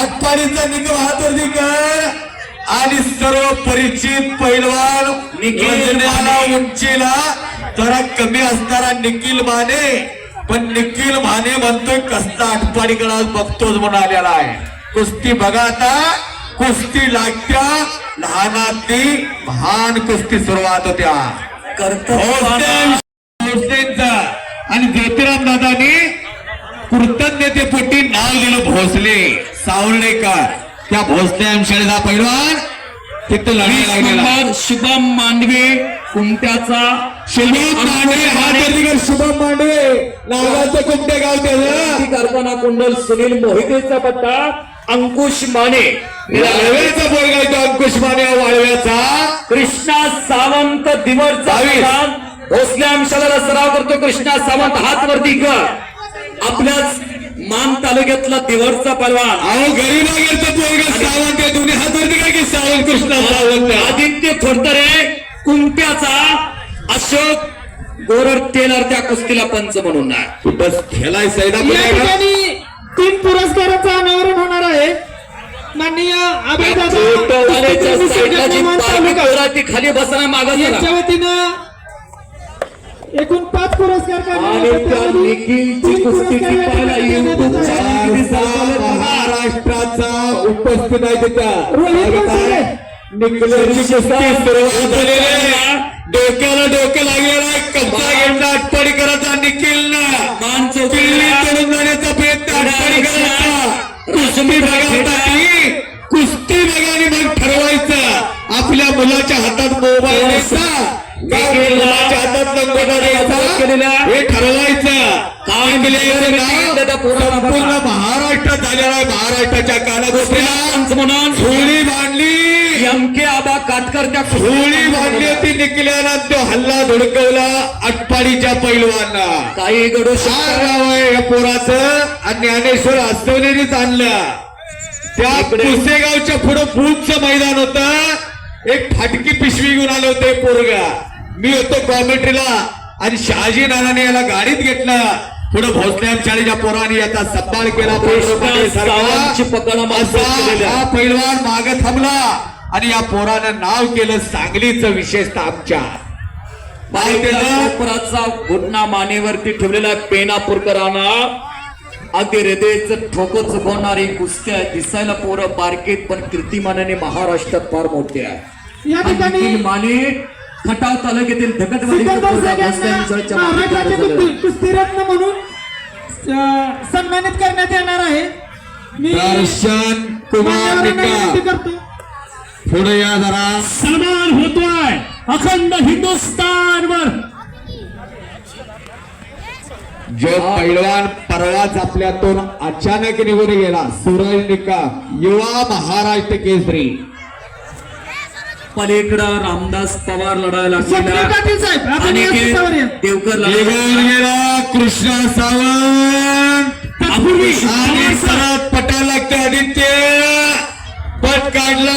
आटपाडीचा निकम हातवरती कर आणि सर्व परिचित पैलवान निखिल. उंचीला. जरा कमी असणारा निखिल माने. पण निखिल माने म्हणतोय कसला आटपाडीकडे आज बघतोच म्हणून आलेला आहे. कुस्ती बघा आता. कुस्ती लागत्या लहानातली महान कुस्ती सुरुवात होत्या. भोसलेंचा आणि ज्योतिराम दादानी कृतज्ञतेपोटी नाव दिलं भोसले सावळेकर त्या भोसले शाळेचा पैलवान तिथं लढाई लागलेला शुभम मांडवे कुमट्याचा शुभम मांडवे हा दर्दीकर शुभम मांडवे. नागाचं कुमटे गाव त्याचं करताना कुंडल सुनील मोहितेचा पट्टा अंकुश माने. वाळव्याचा पोरगा आहे तो अंकुश माने हा वाळव्याचा. कृष्णा सावंत दिवरचा भोसले अंशाला सराव करतो कृष्णा सावंत हात वरती कर. आपल्याच मान तालुक्यातला दिवरचा पलवान अहो गरीबागरचं पोरगा सावंत आहे दोन्ही हातवरती काय की सावंत कृष्ण सावंत. आदित्य थोडतरे कुंप्याचा अशोक गोरड टेलर त्या कुस्तीला पंच म्हणून बस खेळाय सैदा या पुण्याला. ठिकाणी तीन पुरस्कारांचं अनावरण होणार आहे. माननीय अभयदादा पारवी कोरा. ती खाली बसणं मागं यांच्या. वतीनं एकूण पाच पुरस्कार आणि. त्या निखिलची कुस्ती टिपायला. महाराष्ट्राचा उपस्थित आहे तिथं. कुस्ती झालेली आहे. डोक्याला डोकं लागलेलं आहे. कब्जा घेतला आटपाडी करायचा निखिल मान चौकीला. दिल्ली तोडून जाण्याचा प्रयत्न कुस्ती बघा हे ठरवायचं संपूर्ण महाराष्ट्रात झालेला आहे. महाराष्ट्राच्या कानाकोपऱ्यात. म्हणून होळी बांधली. एम के आबा काटकर त्या होळी बांधली होती. निकल्याला तो हल्ला धुडकवला. आटपाडीच्या पैलवांना काही हा शकतं गाव आहे या पोराचं. आणि ज्ञानेश्वर आस्तवलेनीच आणलं त्या पुसेगावच्या पुढं बुथचं मैदान होतं. एक फाटकी पिशवी घेऊन आले होते पोरगा. मी होतो कॉमेंट्रीला. आणि शहाजी नानाने याला गाडीत घेतलं. पुढे भोसल्या शाळेच्या पोराने याचा सत्कार केला. हा पैलवान माग थांबला. आणि या पोरानं नाव केलं सांगलीचं विशेषतः आमच्या. घुटना मानेवरती ठेवलेला पेनापूरकरांना. अगदी हृदयच ठोकं चुकवणारी कुस्ती आहे. दिसायला पोरं बारकेत पण कीर्तिमानाने महाराष्ट्रात फार मोठे आहे. या ठिकाणी अंकित माने खटाव तालुक्यातील धकटवाडी सिकंदर शेख यांना महाराष्ट्राचे महाराष्ट्राचे कुस्ती- कुस्तीरत्न म्हणून अं, सन्मानित करण्यात येणार आहे. मी दर्शन कुमार मान्यवरांना विनंती निका करतो. पुढे या जरा. सन्मान होतोय अखंड हिंदुस्थानवर. जो पैलवान परवाच आपल्यातून अचानक निघून गेला सूरज निकम युवा महाराष्ट्र केसरी. पलीकडं रामदास पवार लढायला. देवकर कृष्णा सावंत. आणि परत पटा लागते आदित्य पट काढला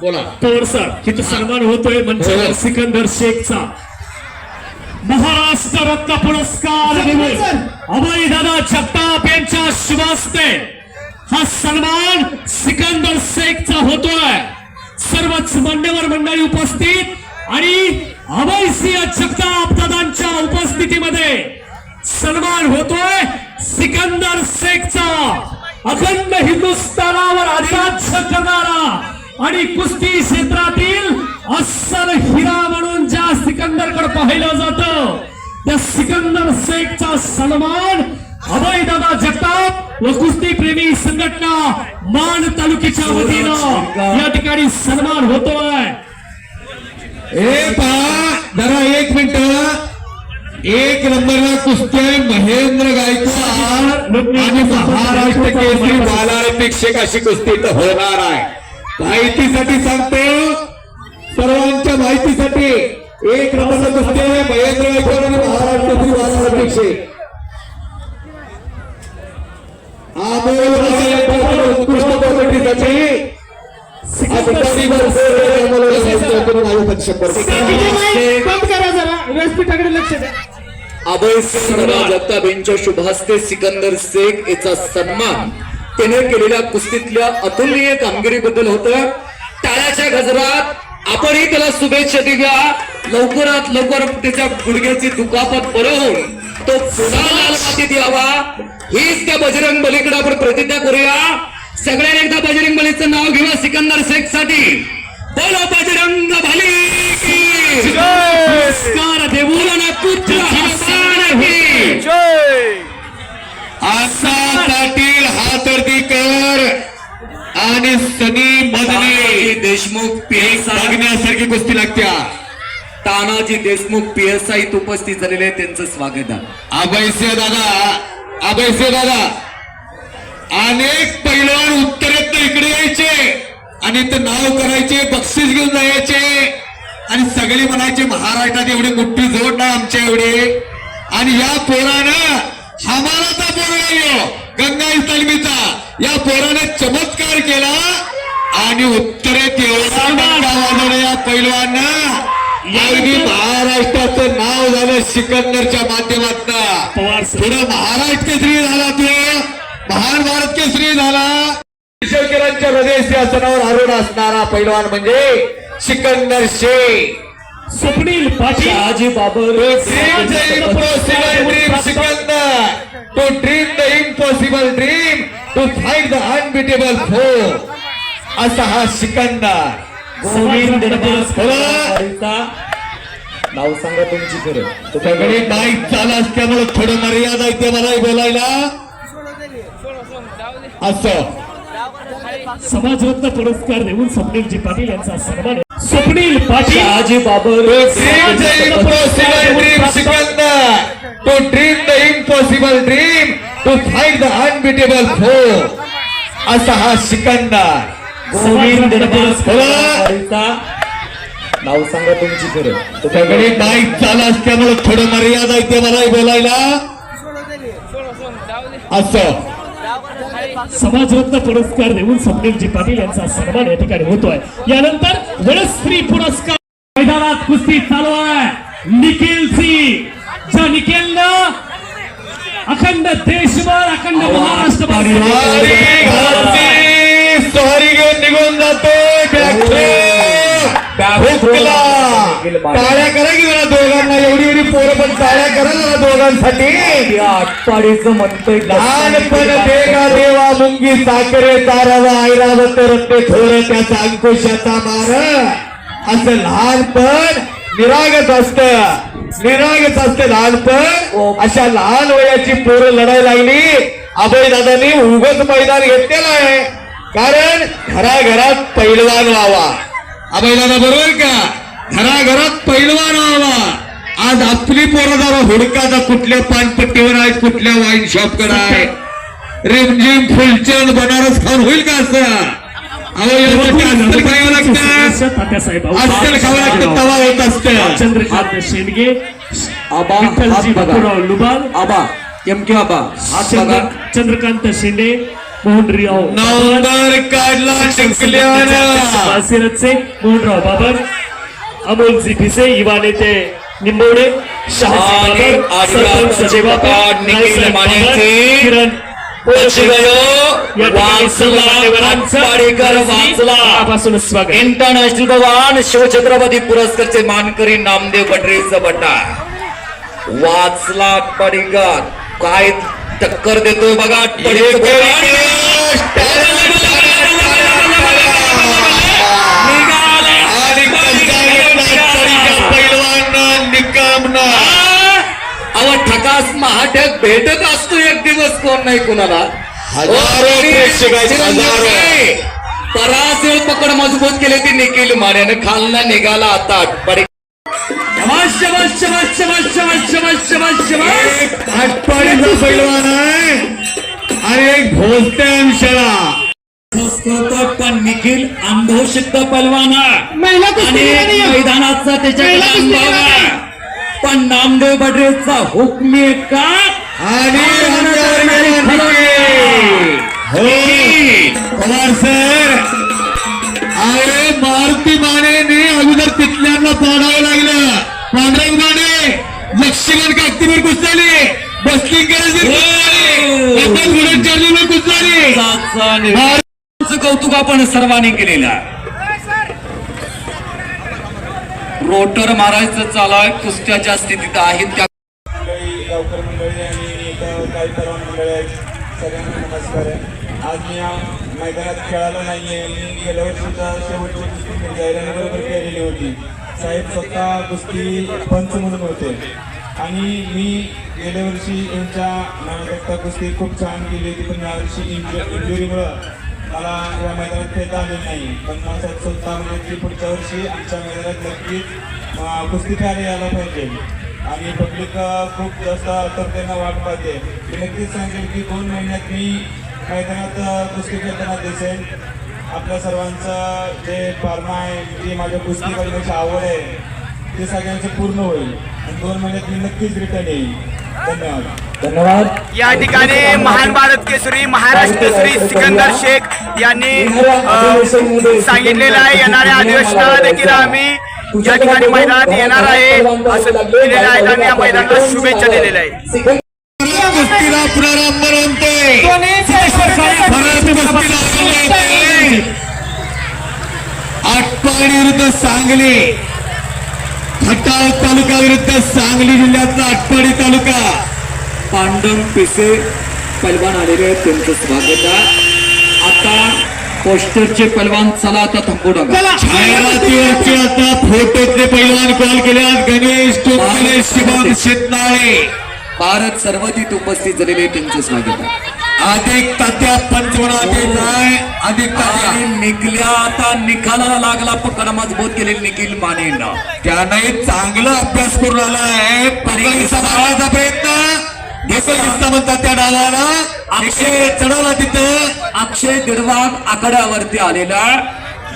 बोला. पवार तिथं सन्मान होतोय मंचावर हो. सिकंदर शेखचा. महाराष्ट्र रत्न पुरस्कार. अभय दादा जगताप यांच्या शुभास्ते हा सन्मान सिकंदर शेखचा होतोय. सर्वच मान्यवर मंडळी उपस्थित आणि अभय सिंह जगताप उपस्थितीमध्ये सन्मान होतोय सिकंदर शेखचा. अखंड हिंदुस्थानावर अधिराज्य करणारा आणि कुस्ती क्षेत्रातील अस्सल हिरा म्हणून ज्या सिकंदरकडे पाहिलं जात त्या सिकंदर शेखचा सन्मान अभयदादा जगताप, व कुस्ती प्रेमी संघटना, मान तालुक्याच्या वतीनं या ठिकाणी सन्मान होतोय. ए पहा जरा एक मिनिट. एक नंबरला कुस्ती महेंद्र गायकवाड महाराष्ट्र अशी कुस्ती इथं होणार आहे. माहितीसाठी सांगतो, सर्वांच्या एक नंबरला कुस्ती आहे, महेंद्र गायकवाड महाराष्ट्र केसरी व्यासपीठाकडे लक्ष द्या. अभय जगताप यांच्या शुभास्ते सिकंदर शेख याचा सन्मान त्याने केलेल्या कुस्तीतल्या अतुलनीय कामगिरीबद्दल होतं. टाळ्याच्या गजरात आपणही त्याला शुभेच्छा देऊया. लवकरात लवकर त्याच्या गुडघ्याची दुखापत बरं होऊन तो पुन्हा लाल मातीत यावा. हीच त्या बजरंग बलीकडे आपण प्रतिज्ञा करूया. सगळ्यांनी एकदा बजरंग बलीचं नाव घेऊया सिकंदर शेखसाठी बोलो बजरंग बली. की नमस्कार देऊ बोलो ना पुत्र अण्णा पाटील हातर्दीकर आणि सनी मदने. देशमुख पीएसआय बघण्यासारखी कुस्ती लागत्या. तानाजी देशमुख पीएसआय उपस्थित झालेले त्यांचं स्वागत आहे. अभयसे दादा अभयसे दादा अनेक पैलवान उत्तरेत इकडे यायचे आणि ते नाव करायचे बक्षीस घेऊन जायचे. आणि सगळी म्हणायचे महाराष्ट्रात एवढी मोठी जोड नाही आमच्या एवढी. आणि या पोरानं हमालाचा पोर नाही गंगा तालमीचा या पोराने चमत्कार केला. आणि उत्तरेत एवढा वाजवला या पैलवानं अगदी महाराष्ट्राचं नाव झालं सिकंदरच्या माध्यमातून. पुढे महाराष्ट्र केसरी झाला तो. महान भारत केसरी झाला. शिवकिरांच्या हृदय सिंहासनावर आरूढ असणारा पैलवान म्हणजे Sikandar Shaikh. Swapnil Patil. Shahaji Babar. To dream the impossible dream, to fight the unbeatable foe. असा हा सिकंदर. नाव सांगा तुमची खरं. सगळे बाईक चाल असल्यामुळे थोडं मर्यादा येते मला बोलायला. असं. समाजरत्न पुरस्कार देऊन स्वप्नीलजी पाटील यांचा सन्मान. Swapnil Patil. Shahaji Babar. To dream the impossible dream, to fight the unbeatable foe. असा हा सिकंदर. नाव सांगा तुमची खरं. सगळे बाईक चाल असल्यामुळे थोडं मर्यादा येते मला बोलायला. असं. समाजरत्न पुरस्कार देऊन स्वप्नीलजी पाटील यांचा सन्मान या ठिकाणी होतोय. यानंतर वनस्त्री पुरस्कार मैदानात कुस्ती चालू आहे. निखिल सिंग ज्या निखिलनं अखंड देशभर अखंड महाराष्ट्रभर घालती, स्वारी घेऊन निघून जातो. टाळ्या करा की जरा दोघांना. एवढी एवढी पोरं पण टाळ्या करा जरा दोघांसाठी. आटपाडीचं म्हणतोय लहानपण देगा देवा मुंगी साखरे तारावा ऐरावत रत्ते थोर त्याचा अंकुशाचा मार. असं लहानपण निरागत असत. निरागत असत लहानपण अशा लहान वयाची पोरं लढायला लागली. अभयदादांनी उगच मैदान घेतलेलं आहे. कारण घराघरात पैलवान व्हावा. अभयदादा बरोबर का? घराघरात पैलवान व्हावा. आज आपली पोरं जरा हुडकाचा कुठल्या पानपट्टीवर आहे कुठल्या वाईन शॉपकडे आहे. रिमझिम फुलचंद बनारस खाऊन होईल का असं? चंद्रकांत शेंडगे आबा लुबाल चंद्रकांत शेंडे मोहनराव नवंबर काढला टिकल्यानं सिरतचे मोहनराव बाबर भिसे प्रकार किरण वाचला मान्यवरांचं आटपाडीकर वाचला. मनापासून स्वागत. इंटरनॅशनल भगवान शिवछत्रपती पुरस्कारचे मानकरी नामदेव पटरीचा बट्टा वाचला आटपाडीकर काय टक्कर देतोय बघा ठकास महाटक भेटत असतो एक दिवस कोण नाही कोणाला? हजारो प्रेक्षक आहेत, हजारो. परास वेळ पकड मजबूत केले ती निखिल मार्याने खालना निघाला आता आटपाडी. शबाश, शबाश, शबाश, शबाश, शबाश, शबाश, शबाश, आटपाडीचा पैलवान आहे. एक भोसते अंशाला. पण निखिल सिद्ध पलवान आणि. मैदानाचा विभागीय. पण नामदेव बडरेचा हुकमी का? निखिल. हो. पवार सर. अरे मारुती मानेने अगोदर तिथल्यांना पाडावं लागलं. कौतुक आपण सर्वांनी केलेलं आहे. रोटर मारायचं चालाय कुस्त्याच्या स्थितीत आहेत त्या गावकर मंडळी आणि काही परवान मंडळी आहेत सगळ्यांना नमस्कार आहे आज मी या मैदानात खेळालो नाहीये मी गेल्या वर्षीचा शेवटची कुस्ती जयराणीबरोबर केलेली होती साहेब स्वतः कुस्ती पंच म्हणून होते. आणि मी गेल्या वर्षी यांच्या नावाकरता कुस्ती खूप छान केली होती पण यावर्षी इंजु इंजुरीमुळं मला या मैदानात खेळता आले नाही. पण मला साहेब स्वतः म्हणजे की पुढच्या वर्षी आमच्या मैदानात नक्कीच कुस्ती खेळायला यायला पाहिजे. आणि पब्लिक खूप जास्त आतुरतेनं वाट पाहते. मी नक्कीच सांगेल की दोन महिन्यात मी मैदानात कुस्ती खेळताना दिसेल आपल्या सर्वांचं जे फार्मा आहे जी माझ्या कुस्ती करण्याची आवड आहे ते सगळ्यांचं पूर्ण होईल. दोन महिन्यात मी नक्कीच रिटर्न येईल. धन्यवाद. धन्यवाद. या ठिकाणी महान भारत केसरी महाराष्ट्र श्री सिकंदर शेख यांनी सांगितलेलं आहे येणाऱ्या अधिवेशनाला देखील आम्ही या ठिकाणी मैदानात येणार आहे असं दिलेलं आहे आणि या मैदानाला शुभेच्छा दिलेल्या परत कुस्तीला सुरुवात. आटपाडी विरुद्ध सांगली. खटाव तालुका विरुद्ध सांगली जिल्ह्यातला आटपाडी तालुका. पांडुंग पिसे पैलवान आलेले आहेत त्यांचं स्वागत आहे. आता पोस्टरचे पैलवान चला आता थांबू नका. जाहिरातीवरचे आता फोटोतले पैलवान कॉल केल्यात गणेश टोपले शिवम शेतनाळे भारत सर्वधित उपस्थित झालेले त्यांचं स्वागत आहे. अधिक तात्या पंचवनाचे जाय अधिक तात्या निकल्या आता निकालाला लागला पकड मजबूत केलेले निखिल मानेंना. त्याने चांगला अभ्यास करून आलाय. परीक्षा मारण्याचा प्रयत्न. घेतला म्हणतात त्या डावाला अक्षय चढवला तिथं. अक्षय दिडवाग आकड्यावरती आलेला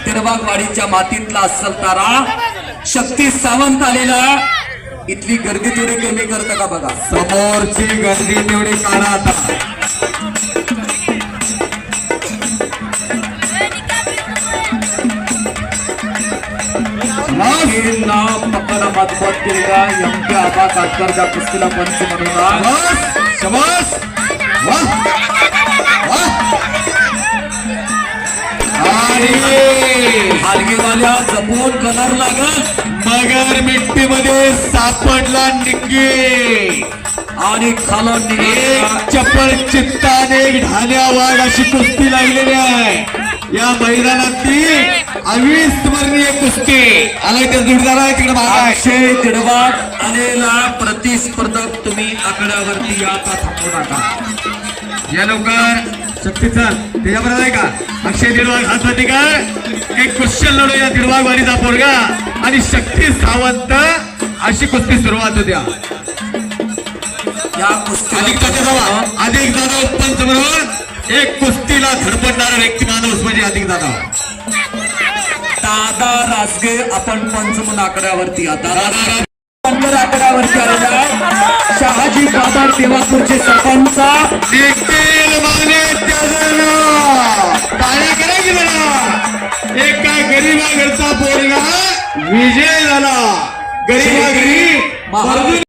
दिडवाग वाडीच्या मातीतला अस्सल तारा शक्ती सावंत आलेला इथली गर्दी थोडी कमी करतं का बघा. समोरची गर्दी तेवढी काढा आता. मजबूत केलेला योग्य आबा कातकरच्या कुस्तीला पंच म्हणून. शबास हालगेवाल्या जपून कलर लागत मगर मिट्टीमध्ये सापडला निकी आणि खाला एक निघाला चित्ताने एक वाघ अशी कुस्ती लागलेली आहे. या मैदानातली अविस्मरणीय कुस्ती. आलाय तर जोडदार आहे तिकडे अक्षय दिडवाग आलेला प्रतिस्पर्धक तुम्ही आकड्यावरती या आता थांबू नका. या लवकर. शक्ती त्याच्याबरोबर आहे का? अक्षय दिडवाग हात का? एक क्वेश्चन लढू या दिडवाग वाणीचा पोरगा. आणि शक्ती सावंत अशी कुस्ती सुरुवात होत्या. या अधिक जाधव अधिक जाधव पंच म्हणून एक कुस्तीला धडपडणारा व्यक्ती माणूस म्हणजे अधिक जाधव. दादा रासगे आपण पंचमन आकड्यावरती आता. पंधरा आकड्यावरती आलेला. शहाजी बाजार देवापूरचे सरपंच एका गरीबा घरचा पोरगा विजय झाला. गरीबा महाराष्ट्र